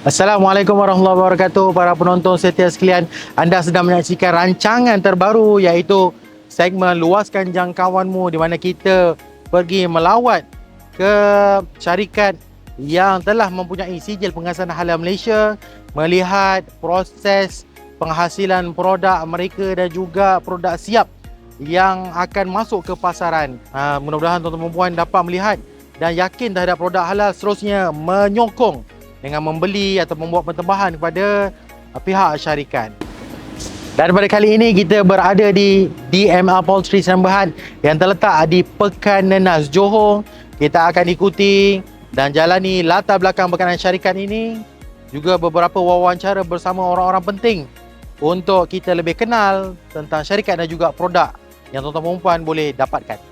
Assalamualaikum warahmatullahi wabarakatuh para penonton setia sekalian. Anda sedang menyaksikan rancangan terbaru iaitu segmen luaskan jangkauanmu di mana kita pergi melawat ke syarikat yang telah mempunyai sijil pengasahan halal Malaysia melihat proses penghasilan produk mereka dan juga produk siap yang akan masuk ke pasaran. Ha, mudah-mudahan tuan-tuan dan puan dapat melihat dan yakin terhadap produk halal seterusnya menyokong dengan membeli atau membuat pertambahan kepada uh, pihak syarikat. Dan pada kali ini kita berada di DMR Poultry Sembahan yang terletak di Pekan Nenas Johor. Kita akan ikuti dan jalani latar belakang berkenaan syarikat ini juga beberapa wawancara bersama orang-orang penting untuk kita lebih kenal tentang syarikat dan juga produk yang tuan-tuan perempuan boleh dapatkan.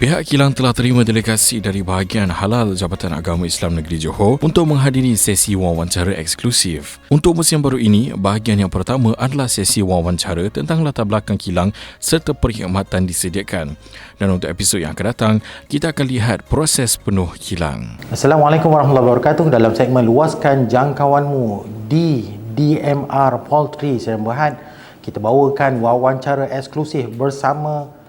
Pihak kilang telah terima delegasi dari bahagian halal Jabatan Agama Islam Negeri Johor untuk menghadiri sesi wawancara eksklusif. Untuk musim baru ini, bahagian yang pertama adalah sesi wawancara tentang latar belakang kilang serta perkhidmatan disediakan. Dan untuk episod yang akan datang, kita akan lihat proses penuh kilang. Assalamualaikum warahmatullahi wabarakatuh dalam segmen luaskan jangkauanmu di DMR Poultry Sembahan kita bawakan wawancara eksklusif bersama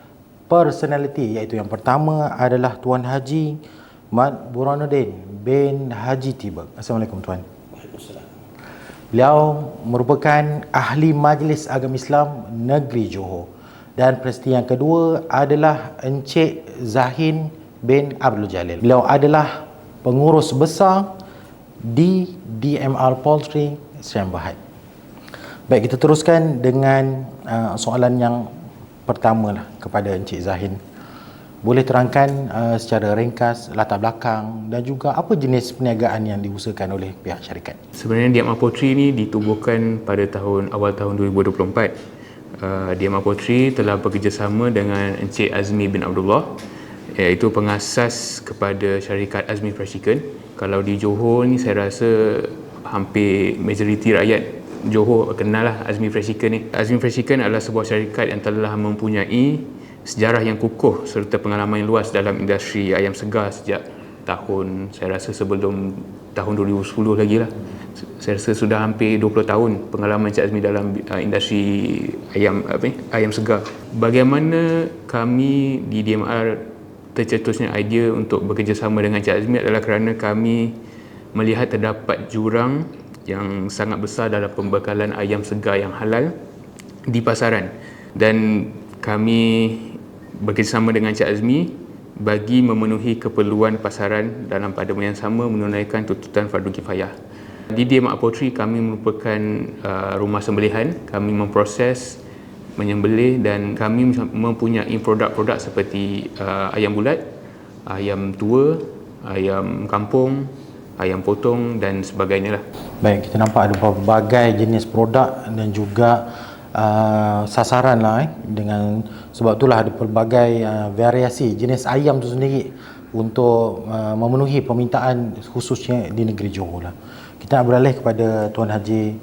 personality iaitu yang pertama adalah Tuan Haji Mat Burhanuddin bin Haji Tiba. Assalamualaikum Tuan. Beliau merupakan ahli Majlis Agama Islam Negeri Johor. Dan presti yang kedua adalah Encik Zahin bin Abdul Jalil. Beliau adalah pengurus besar di DMR Poultry Sdn Bhd. Baik, kita teruskan dengan uh, soalan yang pertama lah kepada Encik Zahin. Boleh terangkan uh, secara ringkas latar belakang dan juga apa jenis perniagaan yang diusahakan oleh pihak syarikat? Sebenarnya Diam Apotri ini ditubuhkan pada tahun awal tahun 2024. Uh, Diam Apotri telah bekerjasama dengan Encik Azmi bin Abdullah iaitu pengasas kepada syarikat Azmi Fried Chicken. Kalau di Johor ni saya rasa hampir majoriti rakyat Johor kenal lah Azmi Fresh Chicken ni. Azmi Fresh Chicken adalah sebuah syarikat yang telah mempunyai sejarah yang kukuh serta pengalaman yang luas dalam industri ayam segar sejak tahun saya rasa sebelum tahun 2010 lagi lah. Saya rasa sudah hampir 20 tahun pengalaman Cik Azmi dalam uh, industri ayam apa ni? ayam segar. Bagaimana kami di DMR tercetusnya idea untuk bekerjasama dengan Cik Azmi adalah kerana kami melihat terdapat jurang yang sangat besar dalam pembekalan ayam segar yang halal di pasaran dan kami bekerjasama dengan Cik Azmi bagi memenuhi keperluan pasaran dalam pada yang sama menunaikan tuntutan fardu kifayah. Di Dia Mak Potri kami merupakan uh, rumah sembelihan, kami memproses menyembelih dan kami mempunyai produk-produk seperti uh, ayam bulat, ayam tua, ayam kampung, ayam potong dan sebagainya lah. Baik, kita nampak ada berbagai jenis produk dan juga uh, sasaran lah eh, dengan sebab itulah ada pelbagai uh, variasi jenis ayam tu sendiri untuk uh, memenuhi permintaan khususnya di negeri Johor lah. Kita nak beralih kepada Tuan Haji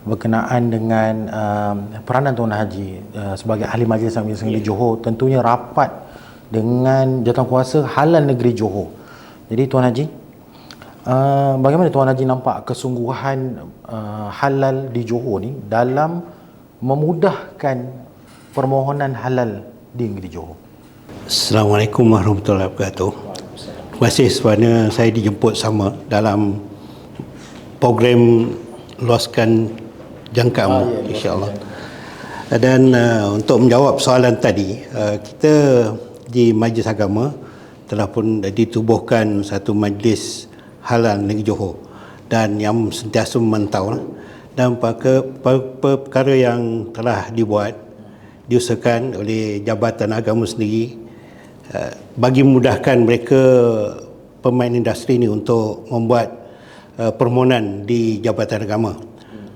berkenaan dengan uh, peranan Tuan Haji uh, sebagai ahli majlis Agama Negeri Johor tentunya rapat dengan jawatankuasa halal negeri Johor. Jadi Tuan Haji, Uh, bagaimana Tuan Haji nampak kesungguhan uh, halal di Johor ni dalam memudahkan permohonan halal di negeri Johor? Assalamualaikum warahmatullahi wabarakatuh. Terima kasih sebabnya saya dijemput sama dalam program luaskan jangkamu oh, ya, insyaAllah. Dan uh, untuk menjawab soalan tadi, uh, kita di Majlis Agama telah pun ditubuhkan satu majlis halal negeri Johor dan yang sentiasa memantau lah. dan perkara yang telah dibuat diusahakan oleh Jabatan Agama sendiri eh, bagi memudahkan mereka pemain industri ini untuk membuat eh, permohonan di Jabatan Agama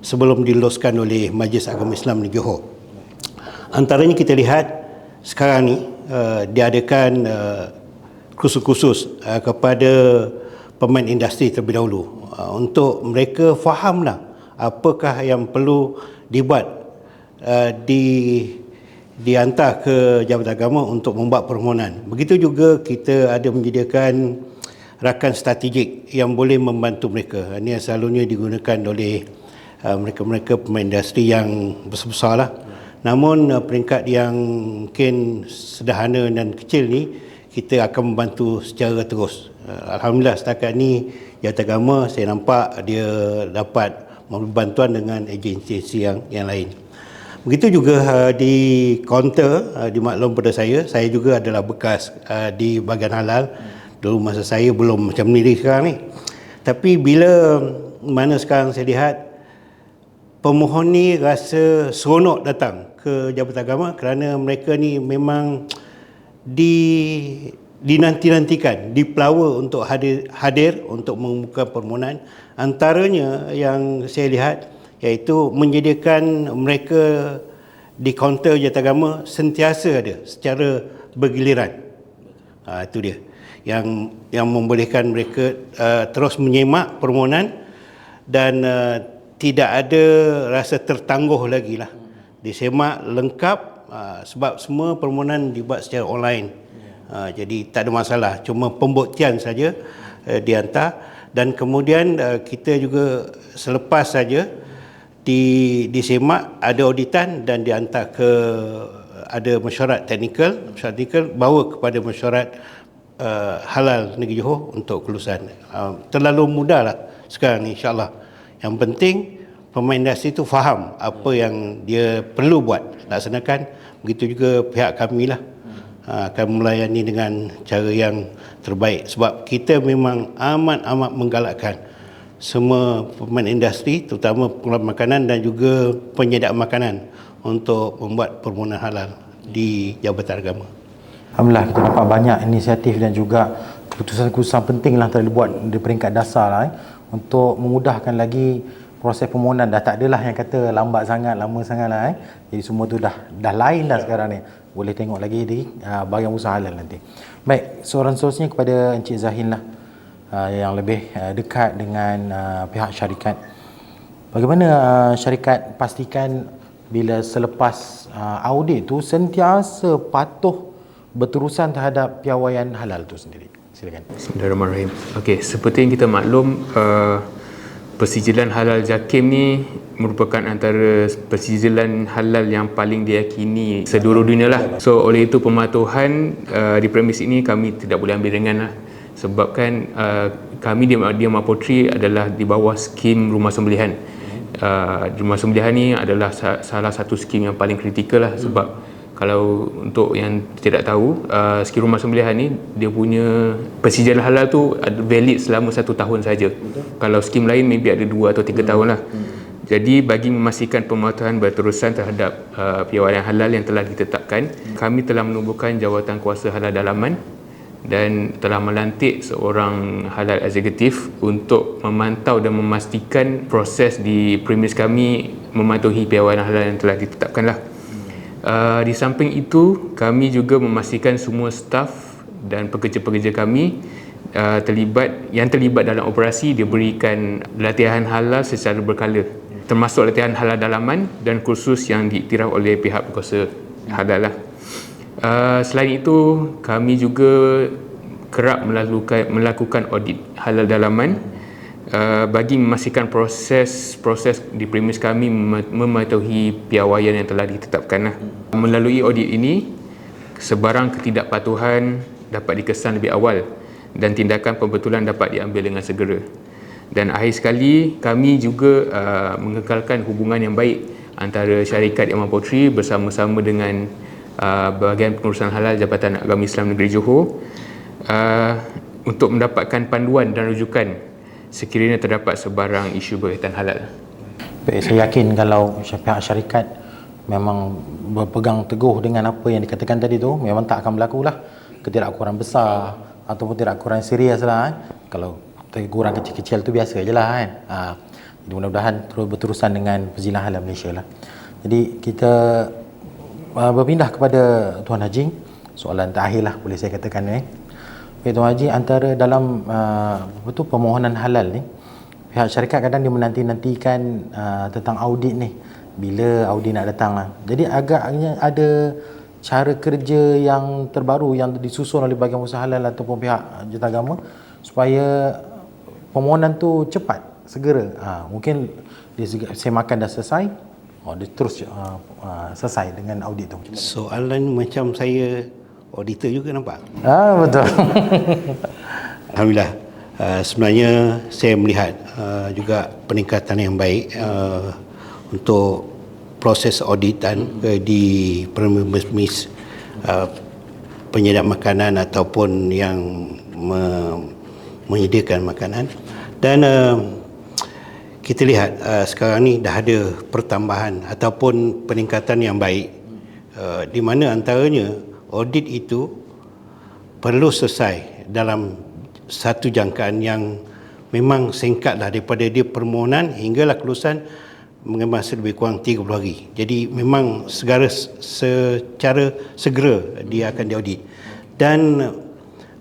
sebelum diluluskan oleh Majlis Agama Islam di Johor. Antaranya kita lihat sekarang ni uh, diadakan uh, khusus-khusus uh, kepada pemain industri terlebih dahulu uh, untuk mereka fahamlah apakah yang perlu dibuat uh, di dihantar ke Jabatan Agama untuk membuat permohonan. Begitu juga kita ada menyediakan rakan strategik yang boleh membantu mereka. Ini yang selalunya digunakan oleh uh, mereka-mereka pemain industri yang besar-besar lah. Namun uh, peringkat yang mungkin sederhana dan kecil ni kita akan membantu secara terus. Uh, Alhamdulillah setakat ni Jabatan Agama saya nampak dia dapat bantuan dengan agensi yang yang lain. Begitu juga uh, di kaunter uh, dimaklum pada saya, saya juga adalah bekas uh, di bahagian halal. Dulu masa saya belum macam ni sekarang ni. Tapi bila mana sekarang saya lihat pemohon ni rasa seronok datang ke Jabatan Agama kerana mereka ni memang di dinanti-nantikan, dipelawa untuk hadir, hadir untuk membuka permohonan. Antaranya yang saya lihat iaitu menyediakan mereka di kaunter Jabatan Agama sentiasa ada secara bergiliran. Ha, itu dia yang yang membolehkan mereka uh, terus menyemak permohonan dan uh, tidak ada rasa tertangguh lagi lah. Disemak lengkap uh, sebab semua permohonan dibuat secara online. Uh, jadi tak ada masalah. Cuma pembuktian saja uh, dihantar dan kemudian uh, kita juga selepas saja di disemak ada auditan dan dihantar ke ada mesyuarat teknikal, mesyuarat teknikal bawa kepada mesyuarat uh, halal negeri Johor untuk kelulusan. Uh, terlalu mudahlah sekarang ni insya-Allah. Yang penting pemain industri itu faham apa yang dia perlu buat laksanakan. Begitu juga pihak kami lah akan melayani dengan cara yang terbaik sebab kita memang amat-amat menggalakkan semua pemain industri terutama pengelola makanan dan juga penyediaan makanan untuk membuat permohonan halal di Jabatan Agama. Alhamdulillah kita nampak banyak inisiatif dan juga keputusan-keputusan penting lah telah dibuat di peringkat dasar lah, eh, untuk memudahkan lagi proses permohonan dah tak adalah yang kata lambat sangat lama sangat lah eh. jadi semua tu dah dah lain dah sekarang ni boleh tengok lagi di uh, bahagian usaha halal nanti. Baik soalan seterusnya kepada Encik Zahin lah uh, yang lebih uh, dekat dengan uh, pihak syarikat. Bagaimana uh, syarikat pastikan bila selepas uh, audit tu sentiasa patuh berterusan terhadap piawaian halal tu sendiri? Silakan. Bismillahirrahmanirrahim. Okey, seperti yang kita maklum, uh, persijilan halal JAKIM ni merupakan antara persijilan halal yang paling diyakini seluruh dunia lah. So oleh itu pematuhan uh, di premis ini kami tidak boleh ambil ringan lah. Sebabkan uh, kami di Diam Apotri adalah di bawah skim rumah sembelihan. Uh, rumah sembelihan ni adalah sa- salah satu skim yang paling kritikal lah sebab kalau untuk yang tidak tahu uh, skim rumah sembelihan ni dia punya persijilan halal tu valid selama satu tahun saja. Kalau skim lain maybe ada dua atau tiga tahun lah. Jadi bagi memastikan pematuhan berterusan terhadap uh, piawaian halal yang telah ditetapkan kami telah menubuhkan jawatan kuasa halal dalaman dan telah melantik seorang halal eksekutif untuk memantau dan memastikan proses di premis kami mematuhi piawaian halal yang telah ditetapkan lah. Uh, di samping itu, kami juga memastikan semua staf dan pekerja-pekerja kami uh, terlibat yang terlibat dalam operasi diberikan latihan halal secara berkala termasuk latihan halal dalaman dan kursus yang diiktiraf oleh pihak berkuasa halal lah. Uh, selain itu, kami juga kerap melakukan, melakukan audit halal dalaman uh, bagi memastikan proses proses di premis kami mem- mematuhi piawaian yang telah ditetapkan. Lah. Melalui audit ini, sebarang ketidakpatuhan dapat dikesan lebih awal dan tindakan pembetulan dapat diambil dengan segera. Dan akhir sekali, kami juga uh, mengekalkan hubungan yang baik antara syarikat Imam Potri bersama-sama dengan uh, bahagian pengurusan halal Jabatan Agama Islam Negeri Johor uh, untuk mendapatkan panduan dan rujukan sekiranya terdapat sebarang isu berkaitan halal. Baik, saya yakin kalau pihak syarikat memang berpegang teguh dengan apa yang dikatakan tadi tu memang tak akan berlaku lah ketidakkurangan besar ataupun ketidakkurangan serius lah eh. kalau teguran kecil-kecil tu biasa je lah kan ha. jadi mudah-mudahan terus berterusan dengan perzilan halal Malaysia lah jadi kita uh, berpindah kepada Tuan Haji soalan terakhir lah boleh saya katakan eh. Baik Tuan Haji antara dalam uh, betul permohonan halal ni pihak syarikat kadang dia menanti-nantikan uh, tentang audit ni. Bila audit nak datang lah. Jadi agaknya ada cara kerja yang terbaru yang disusun oleh bahagian usaha halal ataupun pihak jabatan agama supaya permohonan tu cepat segera. Ha, mungkin dia seg- semakan dah selesai oh, dia terus uh, uh, selesai dengan audit tu. Soalan macam saya auditor juga nampak. ah betul Alhamdulillah. Uh, sebenarnya saya melihat uh, juga peningkatan yang baik uh, untuk proses auditan uh, di permis uh, penyediaan makanan ataupun yang me- menyediakan makanan dan uh, kita lihat uh, sekarang ni dah ada pertambahan ataupun peningkatan yang baik uh, di mana antaranya audit itu perlu selesai dalam satu jangkaan yang memang singkatlah daripada dia permohonan hinggalah kelulusan mengambil masa lebih kurang 30 hari. Jadi memang segera secara segera dia akan diaudit. Dan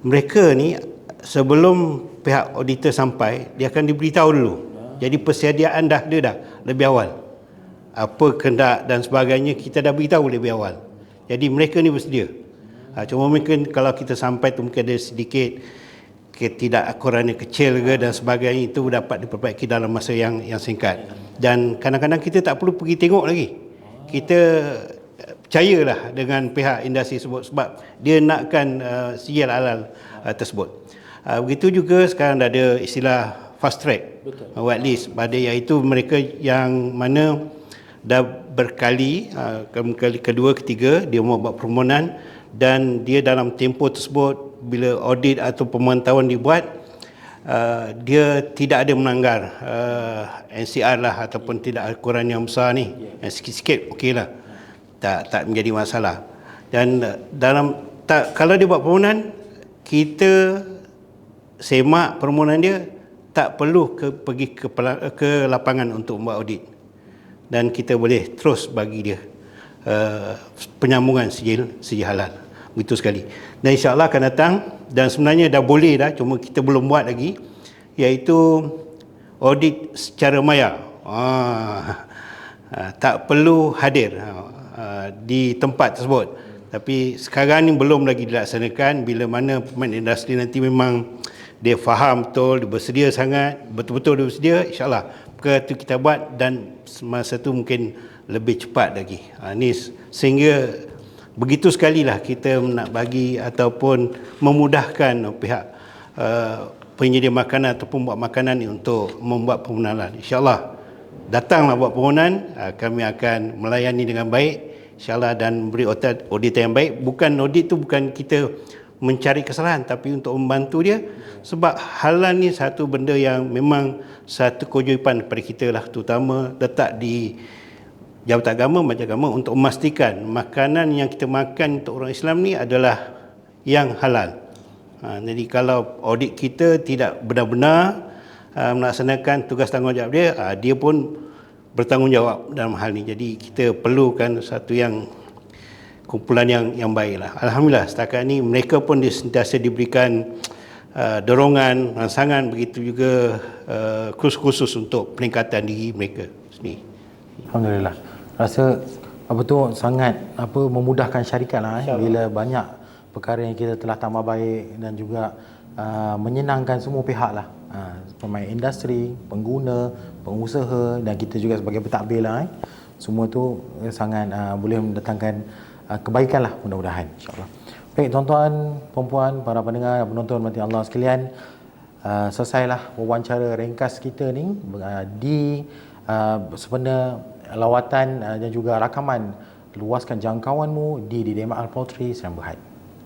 mereka ni sebelum pihak auditor sampai dia akan diberitahu dulu. Jadi persediaan dah ada dah lebih awal. Apa kendak dan sebagainya kita dah beritahu lebih awal. Jadi mereka ni bersedia. Ha, cuma mungkin kalau kita sampai tu mungkin ada sedikit ketidakakurannya kecil ke dan sebagainya itu dapat diperbaiki dalam masa yang yang singkat. Dan kadang-kadang kita tak perlu pergi tengok lagi. Kita eh, percayalah dengan pihak industri tersebut sebab dia nakkan uh, sijil halal uh, tersebut. Uh, begitu juga sekarang dah ada istilah fast track uh, whitelist pada iaitu mereka yang mana dah berkali uh, kali kedua ketiga dia mau buat permohonan dan dia dalam tempoh tersebut bila audit atau pemantauan dibuat uh, dia tidak ada melanggar uh, NCR lah ataupun tidak ada kurang yang besar ni. Yang sikit-sikit okey lah. Tak tak menjadi masalah. Dan uh, dalam tak kalau dia buat permohonan kita semak permohonan dia tak perlu ke, pergi ke, ke lapangan untuk membuat audit. Dan kita boleh terus bagi dia uh, penyambungan sijil sijil halal begitu sekali. Dan insyaallah akan datang. Dan sebenarnya dah boleh dah cuma kita belum buat lagi. Iaitu audit secara maya. Ah, tak perlu hadir ah, di tempat tersebut. Tapi sekarang ni belum lagi dilaksanakan. Bila mana pemain industri nanti memang dia faham betul dia bersedia sangat betul-betul dia bersedia insyaallah perkara itu kita buat dan masa tu mungkin lebih cepat lagi. Ha, ni sehingga begitu sekali lah kita nak bagi ataupun memudahkan pihak uh, penyedia makanan ataupun buat makanan ni untuk membuat permohonan. Insyaallah datanglah buat permohonan uh, kami akan melayani dengan baik insyaallah dan beri audit audit yang baik. Bukan audit tu bukan kita mencari kesalahan tapi untuk membantu dia. Sebab halal ni satu benda yang memang satu kewajipan daripada kita lah terutama letak di Jabatan Agama Majlis Agama untuk memastikan makanan yang kita makan untuk orang Islam ni adalah yang halal. Ha, jadi kalau audit kita tidak benar-benar uh, melaksanakan tugas tanggungjawab dia, uh, dia pun bertanggungjawab dalam hal ni. Jadi kita perlukan satu yang kumpulan yang yang baiklah. Alhamdulillah setakat ni mereka pun sentiasa diberikan uh, dorongan, rangsangan begitu juga uh, khusus-khusus untuk peningkatan diri mereka sendiri. Alhamdulillah. Rasa apa tu sangat apa memudahkan syarikat lah eh, bila banyak perkara yang kita telah tambah baik dan juga uh, menyenangkan semua pihak lah. Uh, pemain industri, pengguna, pengusaha dan kita juga sebagai pentadbir lah eh. Semua tu eh, sangat uh, boleh mendatangkan uh, kebaikan lah mudah-mudahan insyaAllah. Baik tuan-tuan, perempuan, para pendengar, penonton mati Allah sekalian. Uh, selesailah wawancara ringkas kita ni uh, di uh, sebenarnya lawatan uh, dan juga rakaman luaskan jangkauanmu di di Demak Al-Poultry Serang Berhad.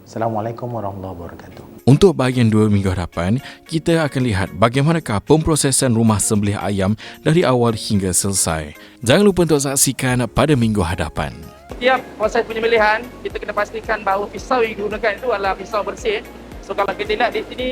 Assalamualaikum warahmatullahi wabarakatuh. Untuk bahagian dua minggu hadapan, kita akan lihat bagaimanakah pemprosesan rumah sembelih ayam dari awal hingga selesai. Jangan lupa untuk saksikan pada minggu hadapan. Setiap proses penyembelihan, kita kena pastikan bahawa pisau yang digunakan itu adalah pisau bersih. So kalau kita lihat di sini